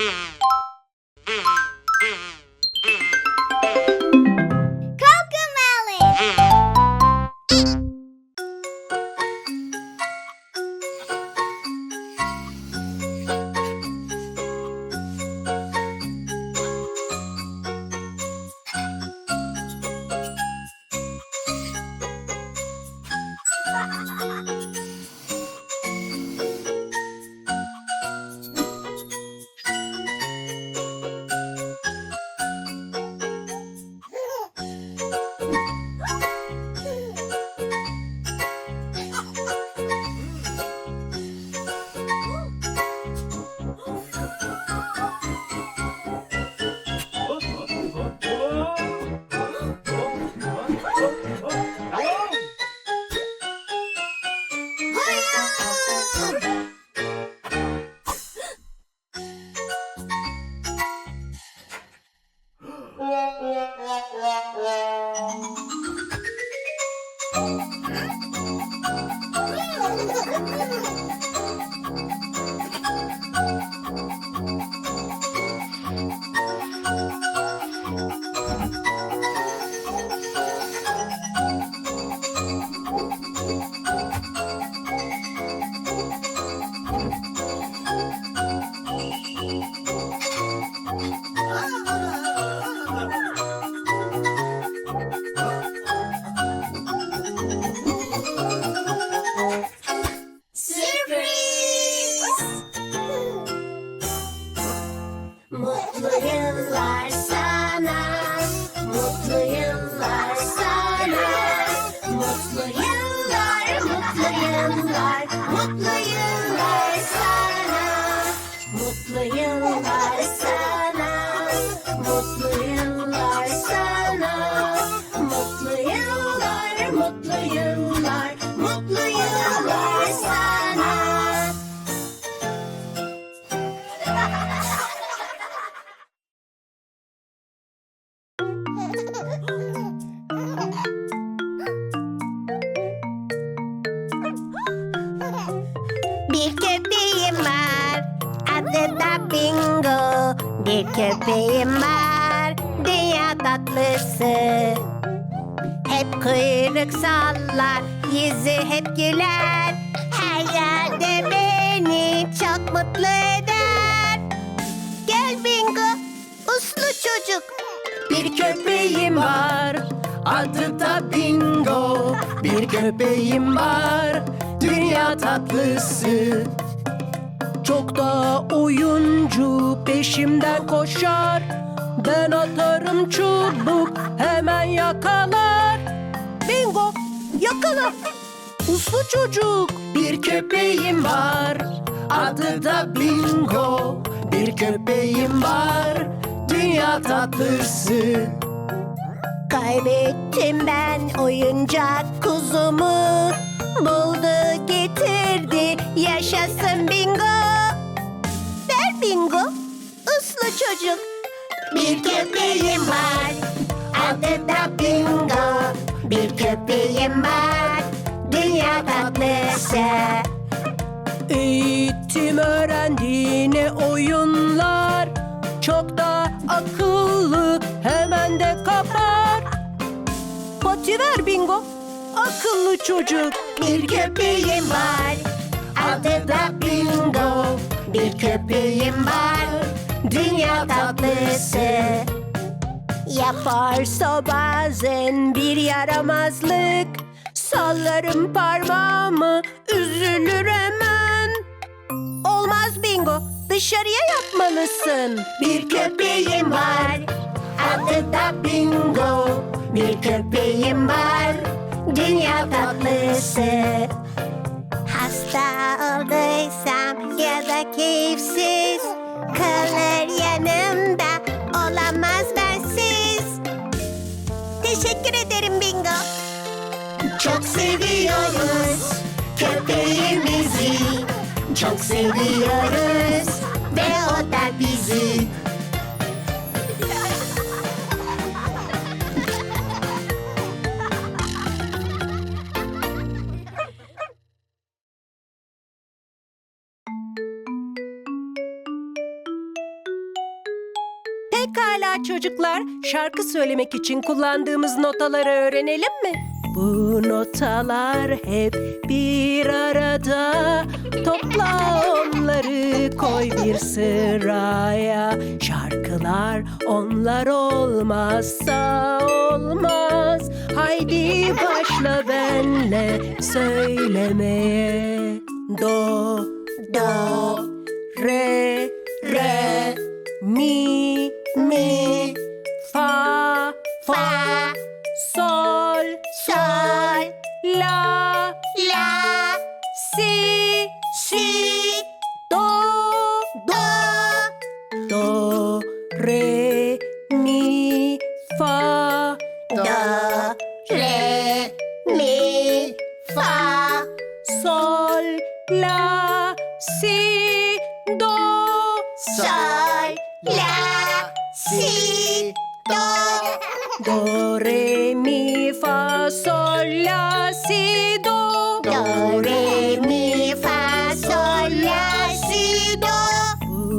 Yeah. you are so mutlu eder. Gel Bingo, uslu çocuk. Bir köpeğim var, adı da Bingo. Bir köpeğim var, dünya tatlısı. Çok da oyuncu peşimden koşar. Ben atarım çubuk, hemen yakalar. Bingo, yakala. Uslu çocuk. Bir köpeğim var, adı da Bingo. Bir köpeğim var, dünya tatlısı. Kaybettim ben oyuncak kuzumu. Buldu getirdi. Yaşasın bingo. Ver bingo uslu çocuk. Bir köpeğim var. Adı da bingo. Bir köpeğim var. Dünya tatlısı. Eğitim öğrendi ne oyunlar Çok da akıllı hemen de kapar. Pati ver bingo akıllı çocuk. Bir köpeğim var Adı da Bingo. Bir köpeğim var Dünya tatlısı. Yaparsa bazen bir yaramazlık. Sallarım parmağımı Üzülür hemen Olmaz Bingo. Dışarıya yapmalısın. Bir köpeğim var. Adı da Bingo. Bir köpeğim var. Dünya tatlısı. Hasta olduysam ya da keyifsiz Kalır yanımda. Olamaz bensiz. Teşekkür ederim Bingo. Çok seviyoruz köpeğimizi. Çok seviyoruz çocuklar, şarkı söylemek için kullandığımız notaları öğrenelim mi? Bu notalar hep bir arada. Topla onları koy bir sıraya. Şarkılar onlar olmazsa olmaz. Haydi başla benle söylemeye. Do, do,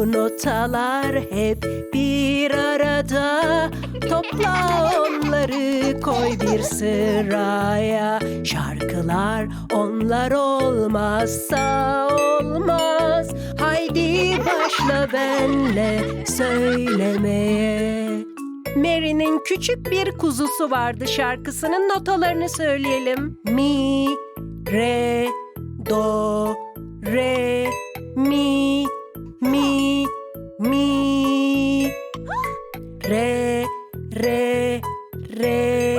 Bu notalar hep bir arada. Topla onları koy bir sıraya. Şarkılar onlar olmazsa olmaz. Haydi başla benle söylemeye. Mary'nin küçük bir kuzusu vardı şarkısının notalarını söyleyelim. Mi, re, do, re, mi, mi, mi. Re, re, re.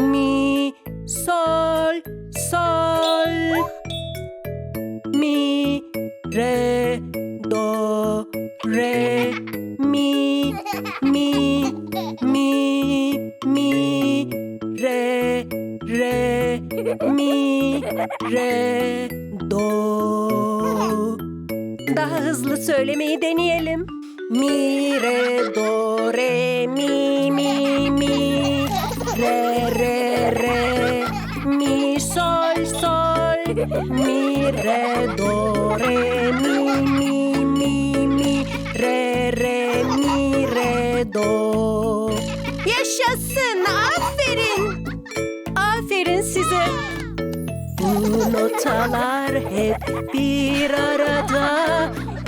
Mi, sol, sol. Mi, re, do, re, mi, mi, mi, mi, re, re, mi, re, do. Daha hızlı söylemeyi deneyelim. Mi, re, do, re, mi, mi, mi, re, re, re, mi, sol, sol, mi, re, do, re, mi, mi, mi, mi, re, re, mi, re, do. Notalar hep bir arada.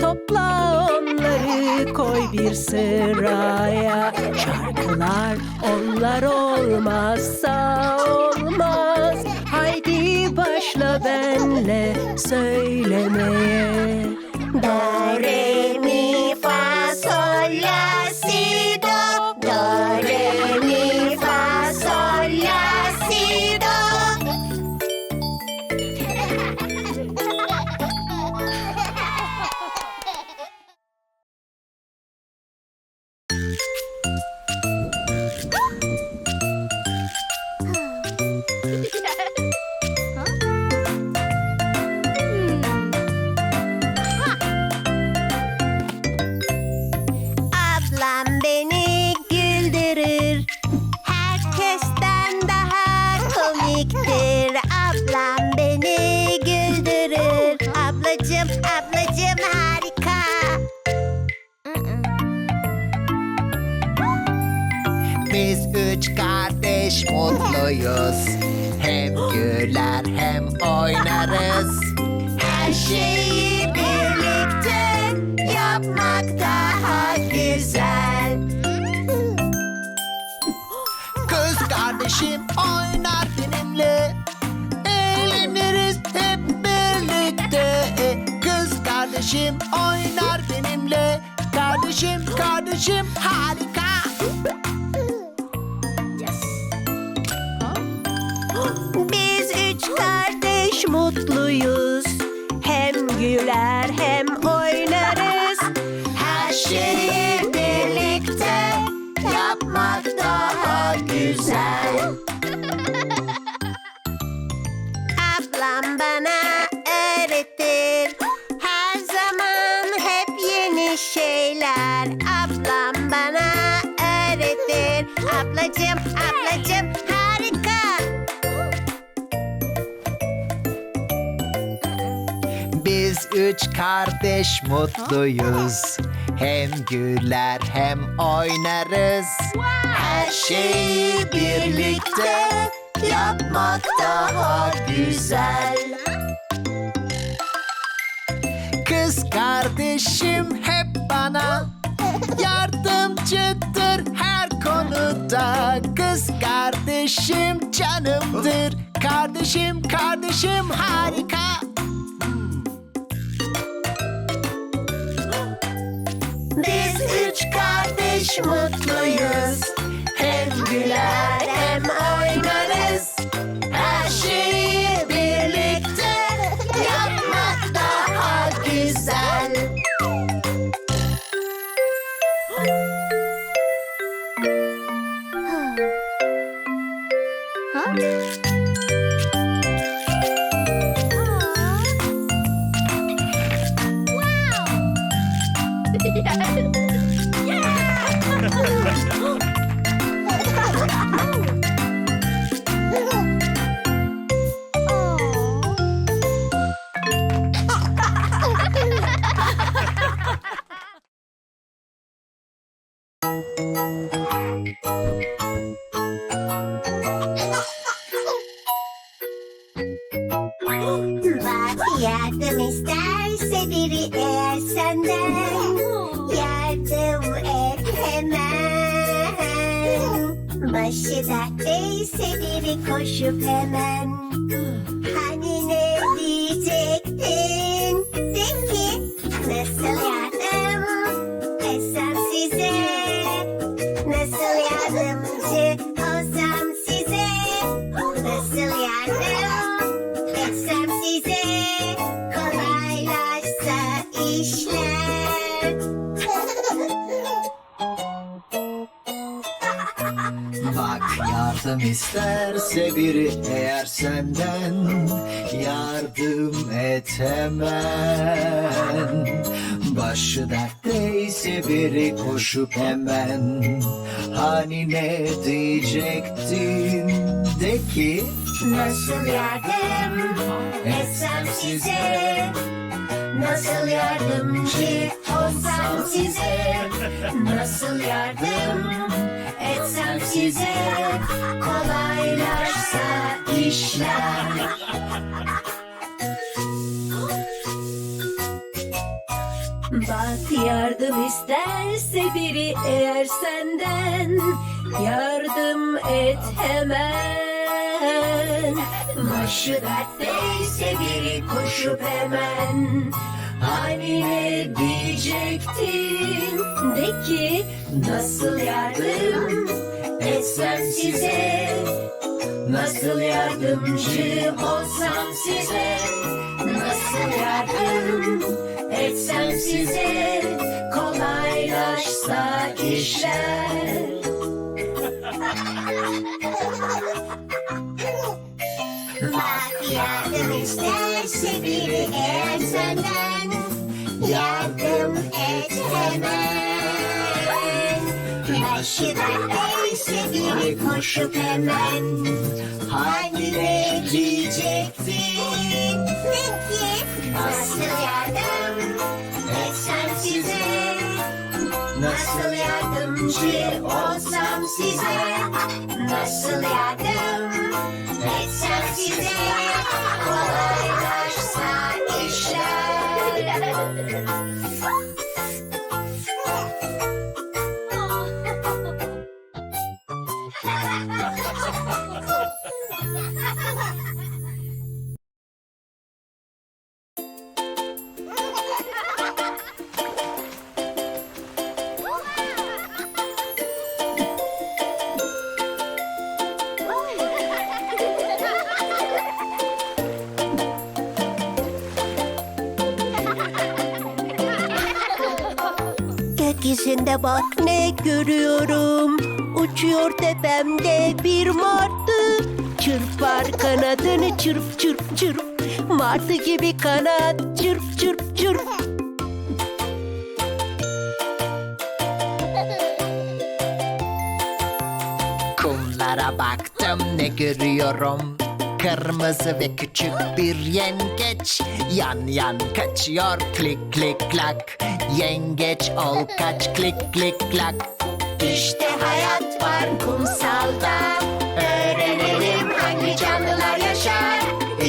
Topla onları koy bir sıraya. Şarkılar onlar olmazsa olmaz. Haydi başla benle söylemeye. Do, güler hem oynarız. Her şeyi birlikte yapmak daha güzel. Kız kardeşim oynar benimle. Eğleniriz hep birlikte. Kız kardeşim oynar benimle. Kardeşim kardeşim harika Ablacım, ablacım harika. Biz üç kardeş mutluyuz. Hem güler hem oynarız. Her şeyi birlikte yapmak daha güzel. Kız kardeşim hep bana yardımcıdır her konuda. Kız kardeşim canımdır. Kardeşim kardeşim harika. Biz üç kardeş mutluyuz. Hem güler hem Başı dertteyse biri koşup hemen. Hani ne diyecektin isterse biri eğer senden yardım et hemen. Başı dertteyse biri koşup hemen hani ne diyecektin de ki Nasıl yardım etsem size Nasıl yardımcı size. Nasıl yardım etsem size? Kolaylaşsa işler. Bak yardım isterse biri eğer senden yardım et hemen. Başı dertteyse biri koşup hemen hani ne de ki nasıl yardım etsem size? Nasıl yardımcı olsam size? Nasıl yardım etsem size? Kolaylaşsa işler. Bak yardım isterse biri eğer senden Yardım et hemen Başı dertteyse biri koşup hemen ne diyecektin Peki nasıl yardım etsem size? Nasıl yardımcı olsam size? Nasıl yardım etsem size? Kolaylaşsa Yeah. Bak ne görüyorum? Uçuyor tepemde bir martı. Çırpar kanadını çırp çırp çırp. Martı gibi kanat çırp çırp çırp. Kumlara baktım ne görüyorum? Kırmızı ve küçük bir yengeç. Yan yan kaçıyor klik klik klak Yengeç ol kaç klik klik klak İşte hayat var kumsalda Öğrenelim hangi canlılar yaşar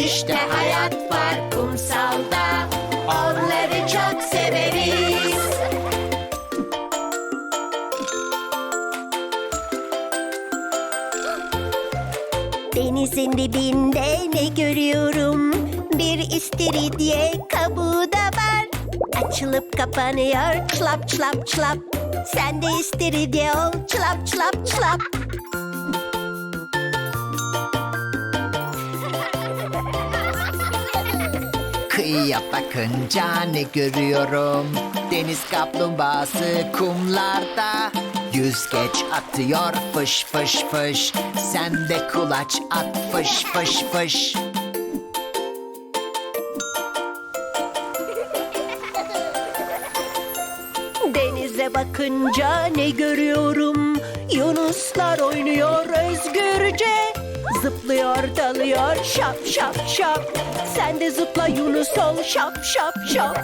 İşte hayat var kumsalda Onları çok severiz Denizin dibinde ne görüyorum? Bir istiridye. Açılıp kapanıyor. Çlap çlap çlap. Sen de istiridye ol. Çlap çlap çlap. Kıyıya bakınca ne görüyorum? Deniz kaplumbağası kumlarda. Yüzgeç atıyor fış fış fış. Sen de kulaç at fış fış fış Denize bakınca ne görüyorum? Yunuslar oynuyor özgürce. Zıplıyor dalıyor şap şap şap. Sen de zıpla Yunus ol şap şap şap.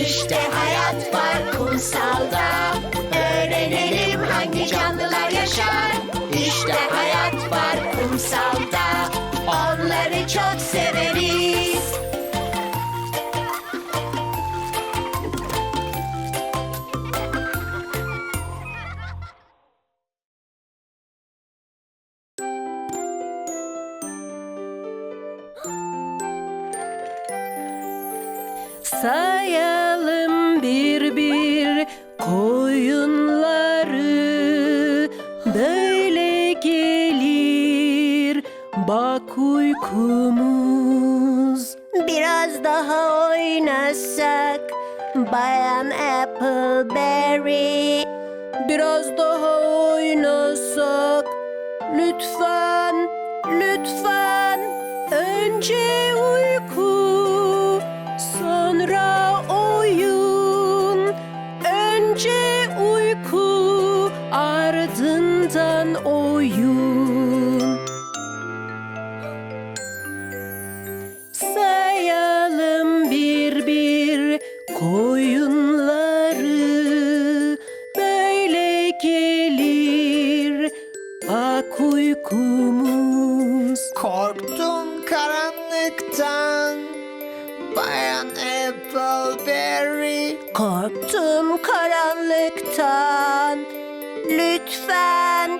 İşte hayat var kumsalda Öğrenelim hangi canlılar yaşar İşte hayat var kumsalda Onları çok severiz uykumuz Biraz daha oynasak. Bayan Appleberry Biraz daha oynasak. Lütfen, lütfen. Önce Lütfen,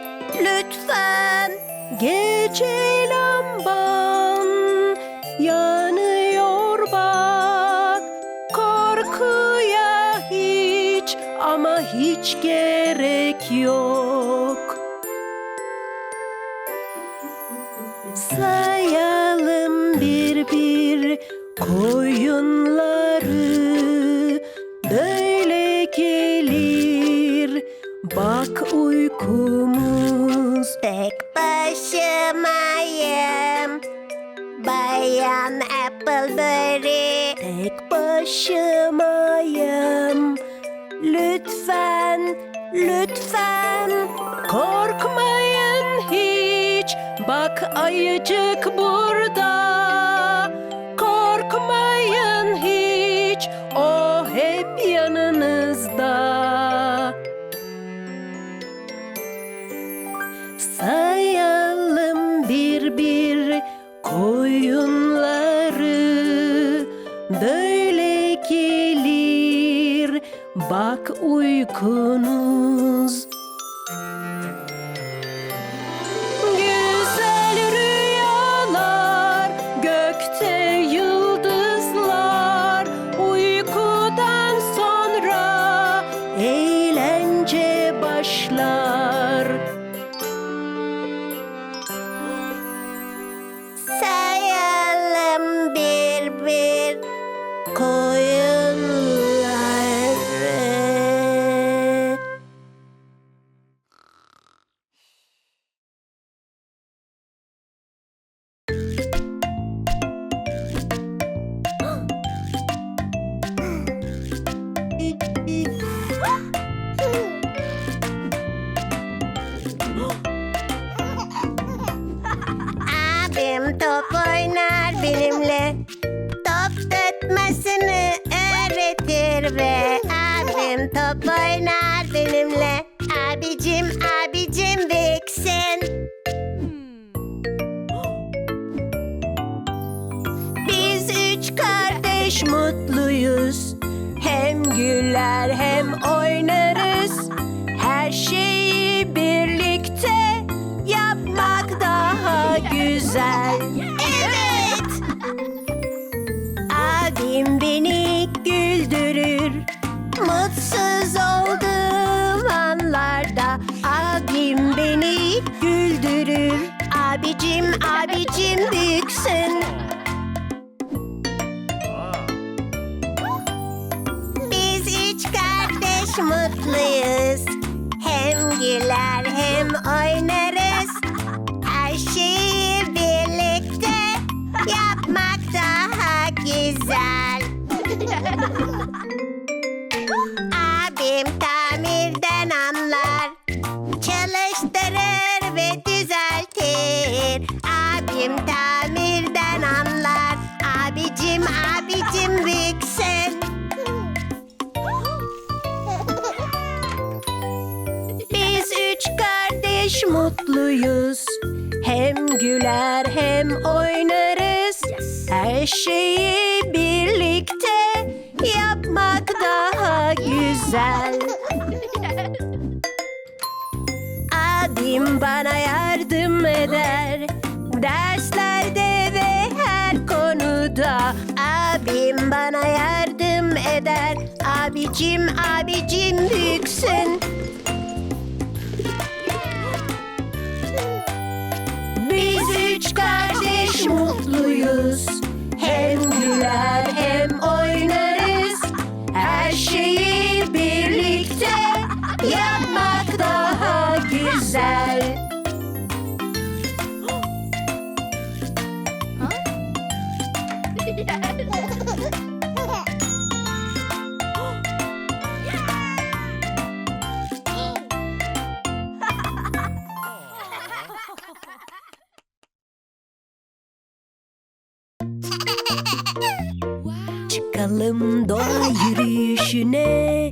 lütfen. Gece lamban yanıyor bak. Korkuya hiç ama hiç gerek yok başımayım Lütfen, lütfen. Korkmayın hiç. Bak ayıcık burada つ mutluyuz. Hem güler hem oynarız. Her şeyi birlikte yapmak daha güzel. Abim bana yardım eder. Derslerde ve her konuda abim bana yardım eder. Abicim abicim büyüksün. Kardeş mutluyuz. Hem güler hem oynarız. Her şeyi birlikte yapmak daha güzel. Çıkalım doğa yürüyüşüne.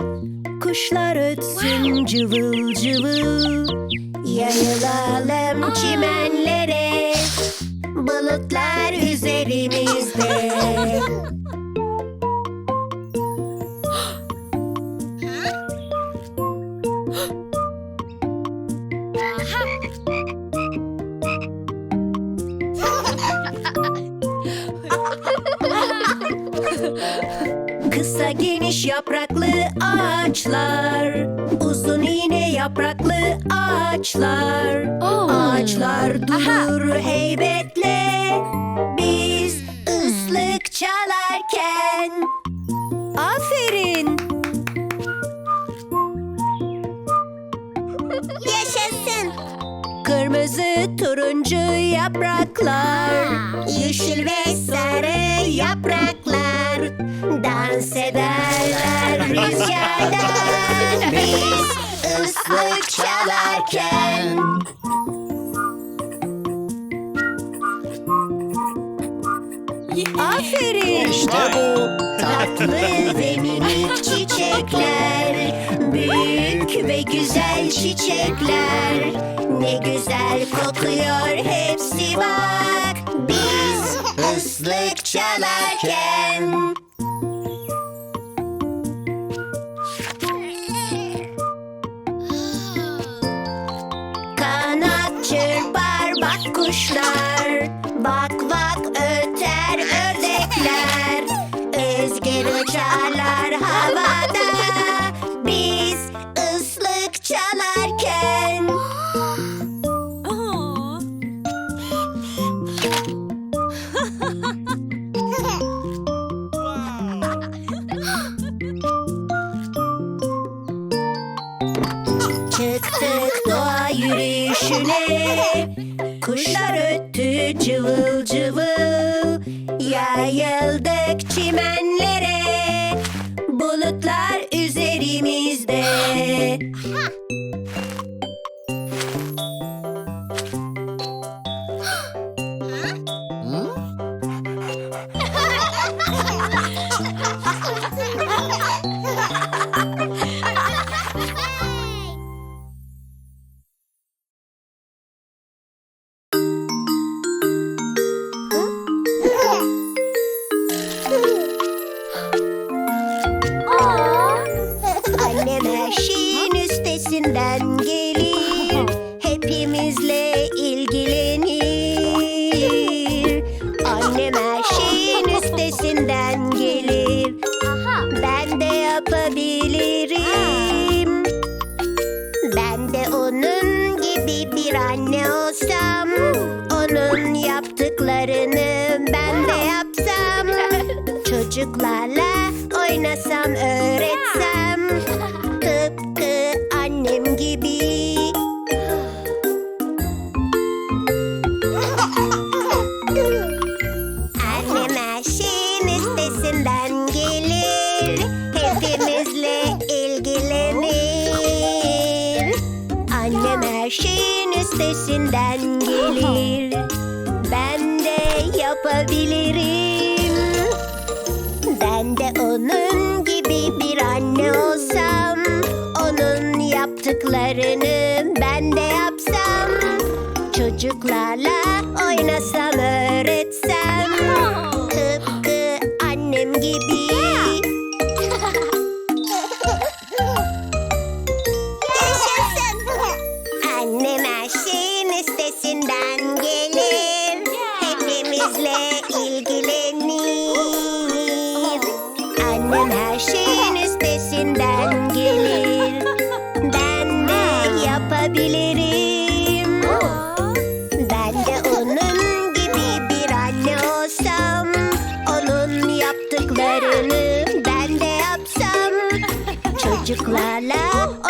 Kuşlar ötsün cıvıl cıvıl. Yayılalım çimenlere. Bulutlar üzerimizde Kısa geniş yapraklı ağaçlar Uzun iğne yapraklı ağaçlar. Ağaçlar durur heybetle Biz ıslık çalarken. Aferin. Yaşasın. Kırmızı turuncu yapraklar Yeşil ve sarı yapraklar Dans ederler rüzgarda Biz ıslık çalarken. Aferin. İşte bu. Tatlı ve minik çiçekler Büyük ve güzel çiçekler. Ne güzel kokuyor hepsi bak Biz ıslık çalarken kuşlar Bak bak gibi. Annem her şeyin gelir. Hepimizle ilgilenir. Annem her şeyin üstesinden Yarını ben de yapsam Çocuklarla oynasam öğretsem. Tıpkı annem gibi. Yaşasın. Annem her şeyin üstesinden gelir. Hepimizle ilgilenir. Annem her şeyin üstesinden La la.